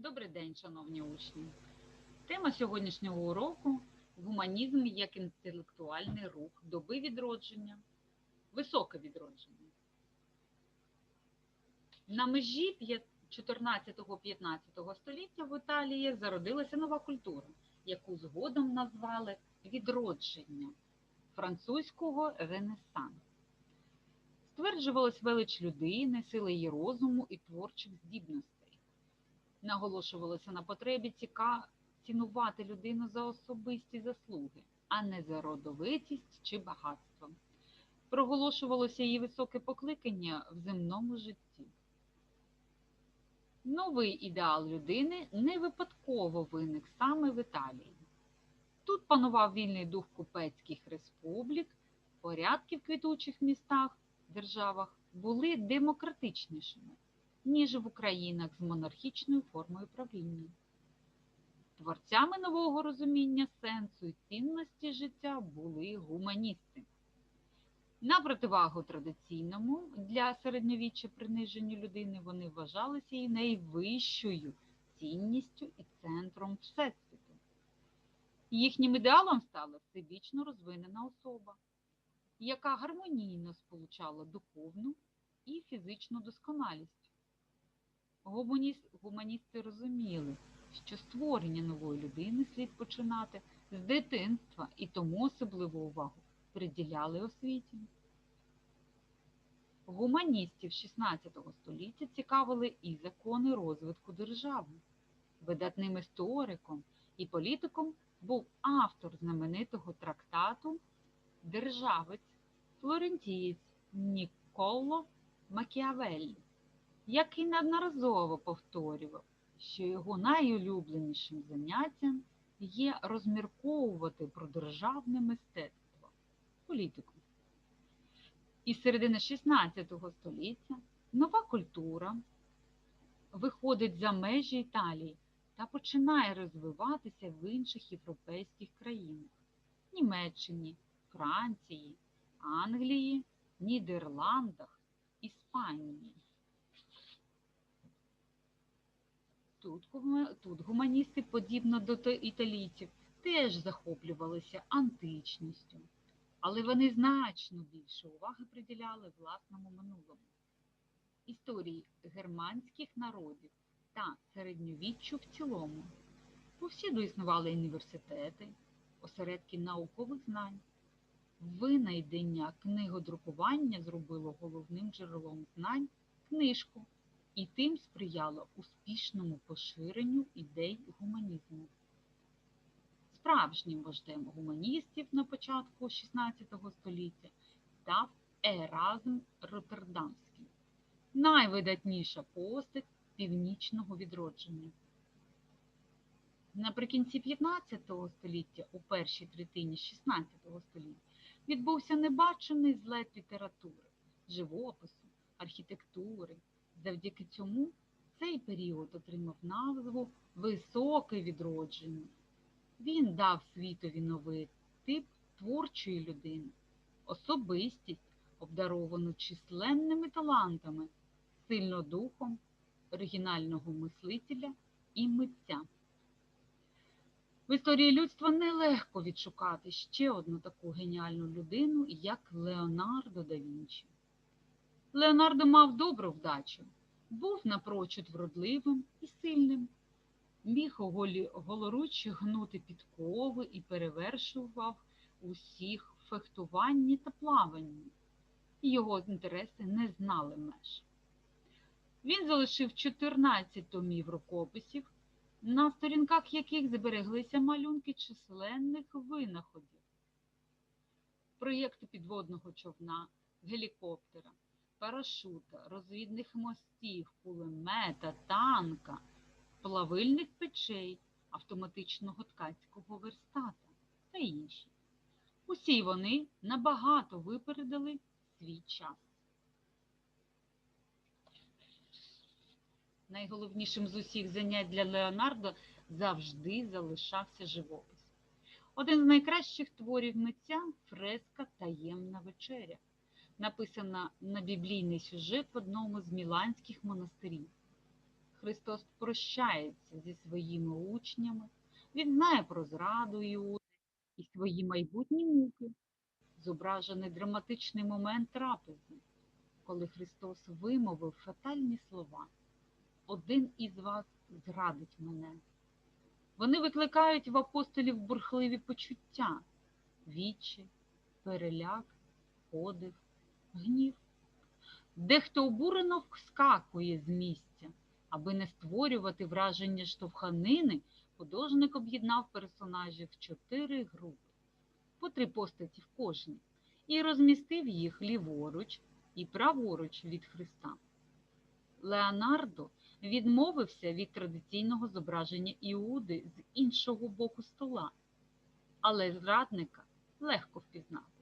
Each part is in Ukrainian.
Добрий день, шановні учні. Тема сьогоднішнього уроку гуманізм як інтелектуальний рух доби відродження, високе відродження. На межі 14-15 століття в Італії зародилася нова культура, яку згодом назвали відродження французького Ренесансу. Стверджувалась велич людини, сила її розуму і творчих здібностей. Наголошувалося на потребі ціка... цінувати людину за особисті заслуги, а не за родовитість чи багатство. Проголошувалося її високе покликання в земному житті. Новий ідеал людини не випадково виник саме в Італії. Тут панував вільний дух купецьких республік, порядки в квітучих містах, державах були демократичнішими, ніж в Українах з монархічною формою правління. Творцями нового розуміння сенсу і цінності життя були гуманісти. На противагу традиційному для середньовіччя приниженню людини вони вважалися і найвищою цінністю і центром Всесвіту. Їхнім ідеалом стала всебічно розвинена особа, яка гармонійно сполучала духовну і фізичну досконалість. Гуманісти розуміли, що створення нової людини слід починати з дитинства і тому особливу увагу приділяли освіті. Гуманістів XVI століття цікавили і закони розвитку держави. Видатним істориком і політиком був автор знаменитого трактату Державець флорентієць Ніколо Макіавеллі, який неодноразово повторював, що його найулюбленішим заняттям є розмірковувати про державне мистецтво, політику. Із середини XVI століття нова культура виходить за межі Італії та починає розвиватися в інших європейських країнах Німеччині, Франції, Англії, Нідерландах, Іспанії. Тут, тут гуманісти, подібно до італійців, теж захоплювалися античністю, але вони значно більше уваги приділяли власному минулому, історії германських народів та середньовіччю в цілому. Повсюду існували університети, осередки наукових знань. Винайдення книгодрукування зробило головним джерелом знань книжку і тим сприяло успішному поширенню ідей гуманізму. Справжнім вождем гуманістів на початку XVI століття став Еразм Роттердамський, найвидатніша постать північного відродження. Наприкінці 15 століття, у першій третині 16 століття, відбувся небачений злет літератури, живопису, архітектури. Завдяки цьому цей період отримав назву Високе відродження. Він дав світові новий тип творчої людини, особистість, обдаровану численними талантами, сильно духом, оригінального мислителя і митця. В історії людства нелегко відшукати ще одну таку геніальну людину, як Леонардо да Вінчі. Леонардо мав добру вдачу, був напрочуд вродливим і сильним, міг голоруч гнути підкови і перевершував усіх в фехтуванні та плаванні. Його інтереси не знали меж. Він залишив 14 томів рукописів, на сторінках яких збереглися малюнки численних винаходів, проєкту підводного човна, гелікоптера, парашута, розвідних мостів, кулемета, танка, плавильних печей, автоматичного ткацького верстата та інші. Усі вони набагато випередили свій час. Найголовнішим з усіх занять для Леонардо завжди залишався живопис. Один з найкращих творів митця фреска Таємна вечеря, написана на біблійний сюжет в одному з міланських монастирів. Христос прощається зі своїми учнями, Він знає про зраду Іуди і свої майбутні муки. Зображений драматичний момент трапези, коли Христос вимовив фатальні слова. Один із вас зрадить мене. Вони викликають в апостолів бурхливі почуття, вічі, переляк, подив, гнів. Дехто обурено вскакує з місця, аби не створювати враження штовханини, художник об'єднав персонажів в чотири групи, по три постаті в кожній, і розмістив їх ліворуч і праворуч від Христа. Леонардо відмовився від традиційного зображення Іуди з іншого боку стола, але зрадника легко впізнати.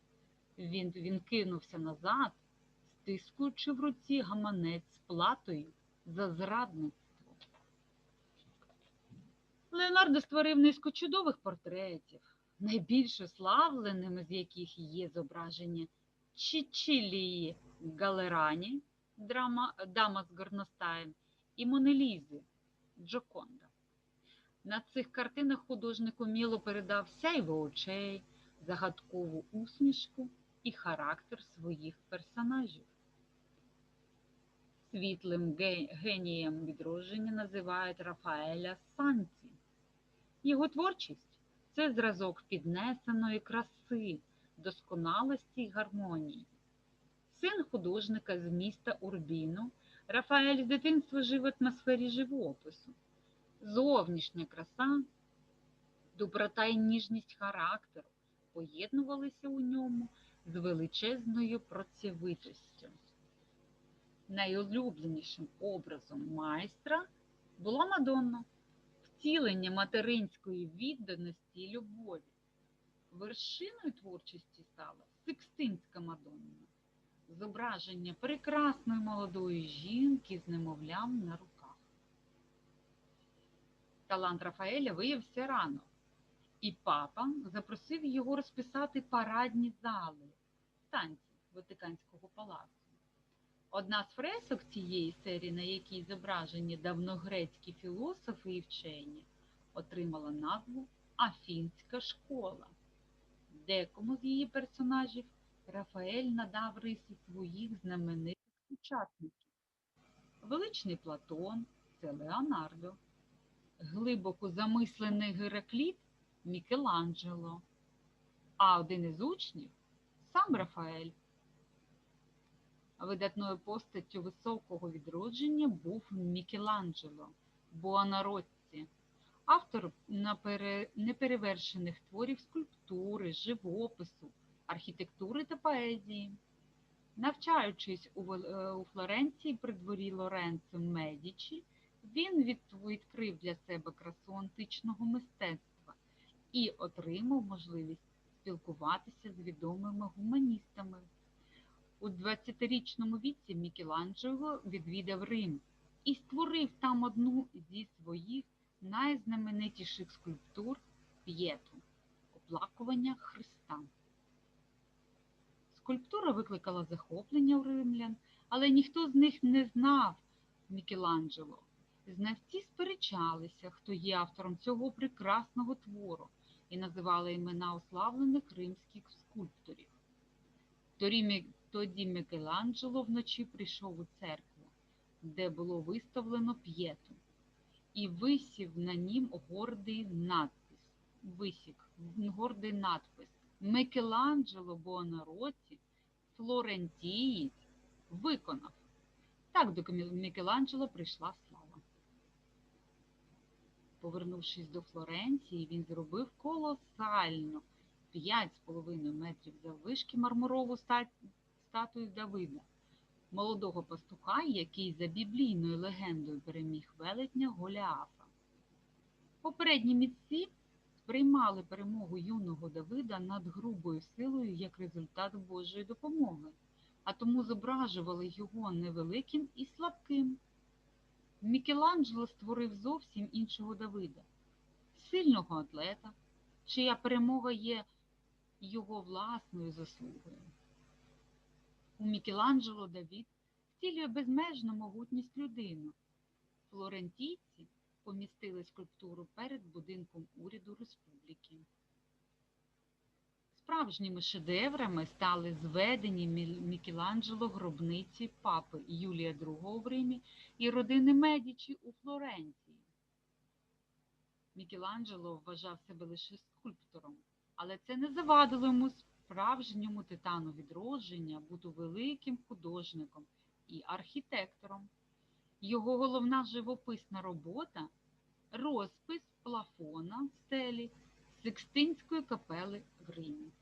Він, він кинувся назад, стискуючи в руці гаманець з платою за зрадництво. Леонардо створив низку чудових портретів, найбільш ославленими з яких є зображення Чичілії Галерані, драма, дама з горностаєм, і Монелізи Джоконда. На цих картинах художник уміло передав сяйво очей, загадкову усмішку і характер своїх персонажів. Світлим генієм відродження називають Рафаеля Санці. Його творчість це зразок піднесеної краси, досконалості й гармонії. Син художника з міста Урбіно, Рафаель з дитинства жив в атмосфері живопису. Зовнішня краса, доброта і ніжність характеру поєднувалися у ньому з величезною працьовитостю. Найулюбленішим образом майстра була Мадонна, втілення материнської відданості і любові. Вершиною творчості стала Сикстинська Мадонна, зображення прекрасної молодої жінки з немовлям на руках. Талант Рафаеля виявився рано, і папа запросив його розписати парадні зали станції Ватиканського палацу. Одна з фресок цієї серії, на якій зображені давногрецькі філософи і вчені, отримала назву Афінська школа. Декому з її персонажів Рафаель надав риси своїх знаменитих сучасників. Величний Платон це Леонардо, глибоко замислений Геракліт Мікеланджело, а один із учнів сам Рафаель. Видатною постаттю високого відродження був Мікеланджело Буонаротті, автор неперевершених творів скульптури, живопису, архітектури та поезії. Навчаючись у Флоренції при дворі Лоренцо Медічі, він відкрив для себе красу античного мистецтва і отримав можливість спілкуватися з відомими гуманістами. У 20-річному віці Мікеланджело відвідав Рим і створив там одну зі своїх найзнаменитіших скульптур п'єту оплакування Христа. Скульптура викликала захоплення у римлян, але ніхто з них не знав Мікеланджело. Знавці сперечалися, хто є автором цього прекрасного твору, і називали імена ославлених римських скульпторів. Тоді Мікеланджело вночі прийшов у церкву, де було виставлено п'єту, і висів на нім гордий надпис. Висік, гордий надпис Микеланджело Буонаротті, Флорентієць, виконав. Так до Мікеланджело прийшла. Повернувшись до Флоренції, він зробив колосальну 5,5 метрів заввишки мармурову статую Давида, молодого пастуха, який за біблійною легендою переміг велетня Голіафа. Попередні митці сприймали перемогу юного Давида над грубою силою як результат Божої допомоги, а тому зображували його невеликим і слабким. Мікеланджело створив зовсім іншого Давида, сильного атлета, чия перемога є його власною заслугою. У Мікеланджело Давід втілює безмежну могутність людину. флорентійці помістили скульптуру перед будинком уряду республіки. Справжніми шедеврами стали зведені Мікеланджело гробниці папи Юлія II в Римі і родини Медічі у Флоренції. Мікеланджело вважав себе лише скульптором, але це не завадило йому справжньому титану відродження бути великим художником і архітектором. Його головна живописна робота розпис плафона стелі Сикстинської капели в Римі.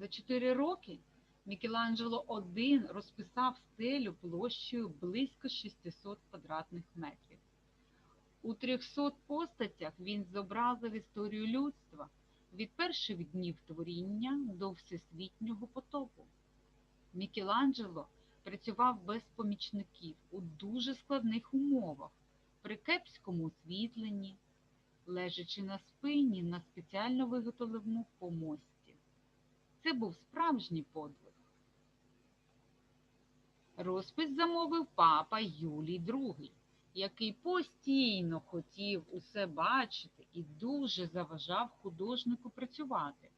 За чотири роки Мікеланджело один розписав стелю площею близько 600 квадратних метрів. У 300 постатях він зобразив історію людства від перших днів творіння до всесвітнього потопу. Мікеланджело працював без помічників у дуже складних умовах, при кепському освітленні, лежачи на спині на спеціально виготовленому помості. Це був справжній подвиг. Розпис замовив папа Юлій II, який постійно хотів усе бачити і дуже заважав художнику працювати.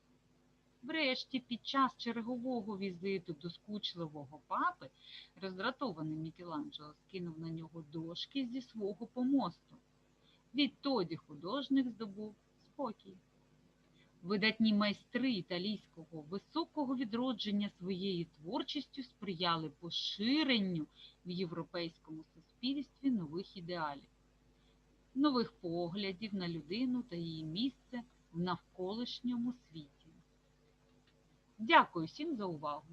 Врешті, під час чергового візиту до скучливого папи, роздратований Мікеланджело скинув на нього дошки зі свого помосту. Відтоді художник здобув спокій. Видатні майстри італійського високого відродження своєю творчістю сприяли поширенню в європейському суспільстві нових ідеалів, нових поглядів на людину та її місце в навколишньому світі. Дякую всім за увагу!